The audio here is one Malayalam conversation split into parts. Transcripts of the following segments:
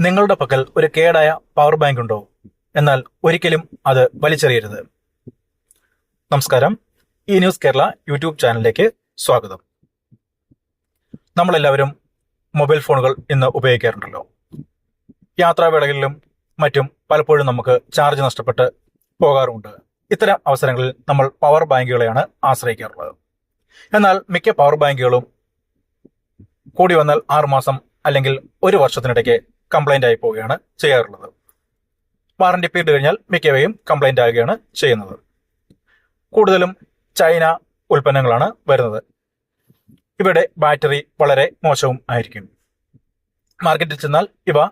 നിങ്ങളുടെ പക്കൽ ഒരു കേടായ പവർ ബാങ്ക് ഉണ്ടോ? എന്നാൽ ഒരിക്കലും അത് വലിച്ചെറിയരുത്. നമസ്കാരം. ഈ ന്യൂസ് കേരള യൂട്യൂബ് ചാനലിലേക്ക് സ്വാഗതം. നമ്മളെല്ലാവരും മൊബൈൽ ഫോണുകൾ ഇന്ന് ഉപയോഗിക്കാറുണ്ടല്ലോ. യാത്രാവേളകളിലും മറ്റും പലപ്പോഴും നമുക്ക് ചാർജ് നഷ്ടപ്പെട്ട് പോകാറുമുണ്ട് ഇത്തരം അവസരങ്ങളിൽ നമ്മൾ പവർ ബാങ്കുകളെയാണ് ആശ്രയിക്കാറുള്ളത്. എന്നാൽ മിക്ക പവർ ബാങ്കുകളും കൂടി വന്നാൽ ആറുമാസം അല്ലെങ്കിൽ ഒരു വർഷത്തിനിടയ്ക്ക് കംപ്ലൈന്റ് ആയി പോവുകയാണ് ചെയ്യാറുള്ളത്. വാറന്റി പീരീഡ് കഴിഞ്ഞാൽ മിക്കവയും കംപ്ലൈന്റ് ആകുകയാണ് ചെയ്യുന്നത്. കൂടുതലും ചൈന ഉൽപ്പന്നങ്ങളാണ് വരുന്നത്. ഇവയുടെ ബാറ്ററി വളരെ മോശവും ആയിരിക്കും. മാർക്കറ്റിൽ ചെന്നാൽ ഇവ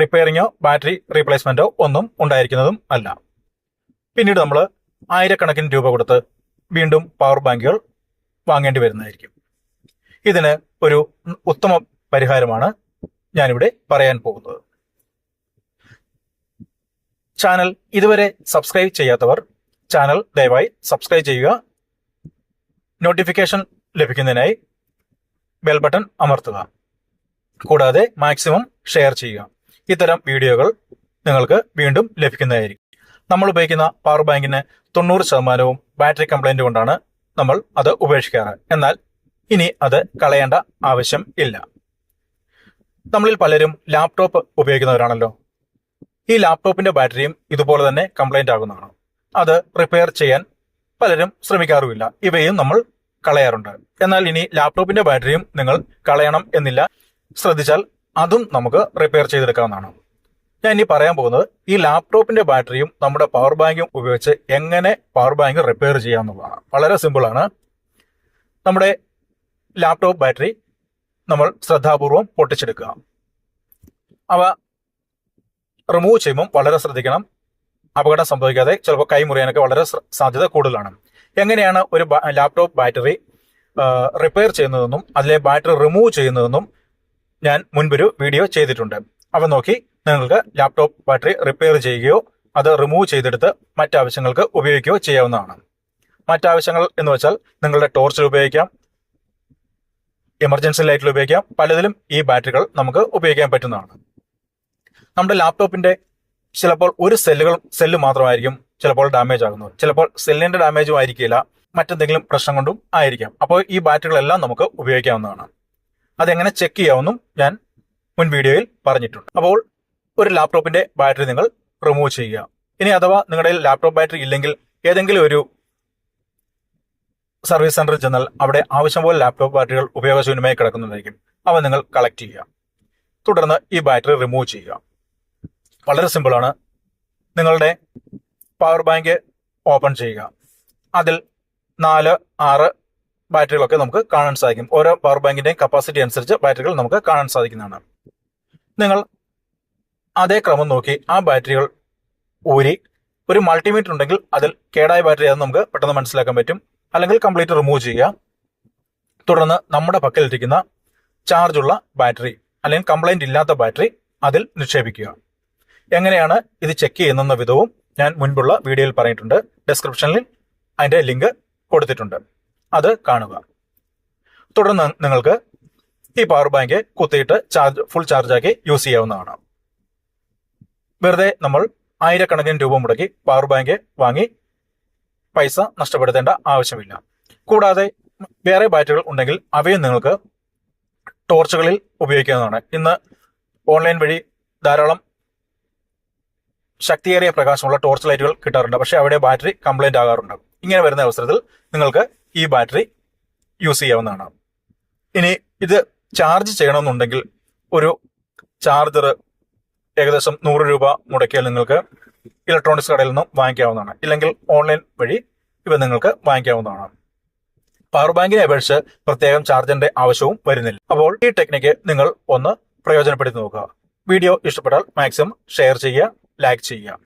റിപ്പയറിങ്ങോ ബാറ്ററി റീപ്ലേസ്മെന്റോ ഒന്നും ഉണ്ടായിരിക്കുന്നതും അല്ല. പിന്നീട് നമ്മൾ ആയിരക്കണക്കിന് രൂപ കൊടുത്ത് വീണ്ടും പവർ ബാങ്കുകൾ വാങ്ങേണ്ടി വരുന്നതായിരിക്കും. ഇതിന് ഒരു ഉത്തമ പരിഹാരമാണ് ഞാനിവിടെ പറയാൻ പോകുന്നത്. ചാനൽ ഇതുവരെ സബ്സ്ക്രൈബ് ചെയ്യാത്തവർ ചാനൽ ദയവായി സബ്സ്ക്രൈബ് ചെയ്യുക. നോട്ടിഫിക്കേഷൻ ലഭിക്കുന്നതിനായി ബെൽ ബട്ടൺ അമർത്തുക. കൂടാതെ മാക്സിമം ഷെയർ ചെയ്യുക. ഇത്തരം വീഡിയോകൾ നിങ്ങൾക്ക് വീണ്ടും ലഭിക്കുന്നതായിരിക്കും. നമ്മൾ ഉപയോഗിക്കുന്ന പവർ ബാങ്കിന് തൊണ്ണൂറ് ശതമാനവും ബാറ്ററി കംപ്ലൈന്റ് കൊണ്ടാണ് നമ്മൾ അത് ഉപേക്ഷിക്കാറ്. എന്നാൽ ഇനി അത് കളയേണ്ട ആവശ്യം ഇല്ല. നമ്മളിൽ പലരും ലാപ്ടോപ്പ് ഉപയോഗിക്കുന്നവരാണല്ലോ. ഈ ലാപ്ടോപ്പിന്റെ ബാറ്ററിയും ഇതുപോലെ തന്നെ കംപ്ലൈന്റ് ആകുന്നതാണ്. അത് റിപ്പയർ ചെയ്യാൻ പലരും ശ്രമിക്കാറുമില്ല. ഇവയും നമ്മൾ കളയാറുണ്ട്. എന്നാൽ ഇനി ലാപ്ടോപ്പിന്റെ ബാറ്ററിയും നിങ്ങൾ കളയണം എന്നില്ല. ശ്രദ്ധിച്ചാൽ അതും നമുക്ക് റിപ്പയർ ചെയ്തെടുക്കാവുന്നതാണ്. ഞാൻ ഇനി പറയാൻ പോകുന്നത് ഈ ലാപ്ടോപ്പിന്റെ ബാറ്ററിയും നമ്മുടെ പവർ ബാങ്കും ഉപയോഗിച്ച് എങ്ങനെ പവർ ബാങ്ക് റിപ്പയർ ചെയ്യാമെന്നുള്ളതാണ് വളരെ സിമ്പിളാണ് നമ്മുടെ ലാപ്ടോപ്പ് ബാറ്ററി നമ്മൾ ശ്രദ്ധാപൂർവം പൊട്ടിച്ചെടുക്കുക. അവ റിമൂവ് ചെയ്യുമ്പോൾ വളരെ ശ്രദ്ധിക്കണം. അപകടം സംഭവിക്കാതെ ചിലപ്പോൾ കൈ മുറിയാനൊക്കെ വളരെ സാധ്യത കൂടുതലാണ്. എങ്ങനെയാണ് ഒരു ലാപ്ടോപ്പ് ബാറ്ററി റിപ്പയർ ചെയ്യുന്നതെന്നും അതിലെ ബാറ്ററി റിമൂവ് ചെയ്യുന്നതെന്നും ഞാൻ മുൻപൊരു വീഡിയോ ചെയ്തിട്ടുണ്ട്. അവ നോക്കി നിങ്ങൾക്ക് ലാപ്ടോപ്പ് ബാറ്ററി റിപ്പയർ ചെയ്യുകയോ അത് റിമൂവ് ചെയ്തെടുത്ത് മറ്റാവശ്യങ്ങൾക്ക് ഉപയോഗിക്കുകയോ ചെയ്യാവുന്നതാണ്. മറ്റാവശ്യങ്ങൾ എന്ന് വെച്ചാൽ നിങ്ങളുടെ ടോർച്ചിൽ ഉപയോഗിക്കാം എമർജൻസി ലൈറ്റിൽ ഉപയോഗിക്കാം. പലതിലും ഈ ബാറ്ററികൾ നമുക്ക് ഉപയോഗിക്കാൻ പറ്റുന്നതാണ്. നമ്മുടെ ലാപ്ടോപ്പിന്റെ ചിലപ്പോൾ ഒരു സെല്ലുകൾ സെല്ല് മാത്രമായിരിക്കും ചിലപ്പോൾ ഡാമേജ് ആകുന്നത്. ചിലപ്പോൾ സെല്ലിന്റെ ഡാമേജും ആയിരിക്കില്ല. മറ്റെന്തെങ്കിലും പ്രശ്നം കൊണ്ടും ആയിരിക്കാം. അപ്പോൾ ഈ ബാറ്ററികളെല്ലാം നമുക്ക് ഉപയോഗിക്കാവുന്നതാണ്. അതെങ്ങനെ ചെക്ക് ചെയ്യാമെന്നും ഞാൻ മുൻ വീഡിയോയിൽ പറഞ്ഞിട്ടുണ്ട്. അപ്പോൾ ഒരു ലാപ്ടോപ്പിന്റെ ബാറ്ററി നിങ്ങൾ റിമൂവ് ചെയ്യുക. ഇനി അഥവാ നിങ്ങളുടെ ലാപ്ടോപ്പ് ബാറ്ററി ഇല്ലെങ്കിൽ ഏതെങ്കിലും ഒരു സർവീസ് സെന്ററിൽ ചെന്നാൽ അവിടെ ആവശ്യം പോലെ ലാപ്ടോപ്പ് ബാറ്ററികൾ ഉപയോഗശൂന്യമായി കിടക്കുന്നതായിരിക്കും. അവ നിങ്ങൾ കളക്ട് ചെയ്യുക. തുടർന്ന് ഈ ബാറ്ററി റിമൂവ് ചെയ്യുക. വളരെ സിമ്പിളാണ് നിങ്ങളുടെ പവർ ബാങ്ക് ഓപ്പൺ ചെയ്യുക. അതിൽ നാല് ആറ് ബാറ്ററികളൊക്കെ നമുക്ക് കാണാൻ സാധിക്കും. ഓരോ പവർ ബാങ്കിന്റെയും കപ്പാസിറ്റി അനുസരിച്ച് ബാറ്ററികൾ നമുക്ക് കാണാൻ സാധിക്കുന്നതാണ്. നിങ്ങൾ അതേ ക്രമം നോക്കി ആ ബാറ്ററികൾ ഊരി ഒരു മൾട്ടിമീറ്റർ ഉണ്ടെങ്കിൽ അതിൽ കേടായ ബാറ്ററി ആണെന്ന് നമുക്ക് പെട്ടെന്ന് മനസ്സിലാക്കാൻ പറ്റും. അല്ലെങ്കിൽ കംപ്ലീറ്റ് റിമൂവ് ചെയ്യുക. തുടർന്ന് നമ്മുടെ പക്കലിരിക്കുന്ന ചാർജുള്ള ബാറ്ററി അല്ലെങ്കിൽ കംപ്ലൈന്റ് ഇല്ലാത്ത ബാറ്ററി അതിൽ നിക്ഷേപിക്കുക. എങ്ങനെയാണ് ഇത് ചെക്ക് ചെയ്യുന്ന വിധവും ഞാൻ മുൻപുള്ള വീഡിയോയിൽ പറഞ്ഞിട്ടുണ്ട്. ഡിസ്ക്രിപ്ഷനിൽ അതിന്റെ ലിങ്ക് കൊടുത്തിട്ടുണ്ട്. അത് കാണുക. തുടർന്ന് നിങ്ങൾക്ക് ഈ പവർ ബാങ്ക് കുത്തിയിട്ട് ചാർജ് ഫുൾ ചാർജാക്കി യൂസ് ചെയ്യാവുന്നതാണ്. വെറുതെ നമ്മൾ ആയിരക്കണക്കിന് രൂപ മുടക്കി പവർ ബാങ്ക് വാങ്ങി പൈസ നഷ്ടപ്പെടുത്തേണ്ട ആവശ്യമില്ല. കൂടാതെ വേറെ ബാറ്ററികൾ ഉണ്ടെങ്കിൽ അവയും നിങ്ങൾക്ക് ടോർച്ചുകളിൽ ഉപയോഗിക്കാവുന്നതാണ്. ഇന്ന് ഓൺലൈൻ വഴി ധാരാളം ശക്തിയേറിയ പ്രകാശമുള്ള ടോർച്ച് ലൈറ്റുകൾ കിട്ടാറുണ്ട്. പക്ഷേ അവിടെ ബാറ്ററി കംപ്ലൈന്റ് ആകാറുണ്ട്. ഇങ്ങനെ വരുന്ന അവസരത്തിൽ നിങ്ങൾക്ക് ഈ ബാറ്ററി യൂസ് ചെയ്യാവുന്നതാണ്. ഇനി ഇത് ചാർജ് ചെയ്യണമെന്നുണ്ടെങ്കിൽ ഒരു ചാർജർ ഏകദേശം നൂറ് രൂപ മുടക്കിയാൽ നിങ്ങൾക്ക് ഇലക്ട്രോണിക്സ് കടയിൽ നിന്നും വാങ്ങിക്കാവുന്നതാണ്. ഇല്ലെങ്കിൽ ഓൺലൈൻ വഴി ഇവ നിങ്ങൾക്ക് വാങ്ങിക്കാവുന്നതാണ്. പവർ ബാങ്കിനെ അപേക്ഷിച്ച് പ്രത്യേകം ചാർജറിന്റെ ആവശ്യവും വരുന്നില്ല. അപ്പോൾ ഈ ടെക്നിക്ക് നിങ്ങൾ ഒന്ന് പ്രയോജനപ്പെടുത്തി നോക്കുക. വീഡിയോ ഇഷ്ടപ്പെട്ടാൽ മാക്സിമം ഷെയർ ചെയ്യുക ലൈക്ക് ചെയ്യുക.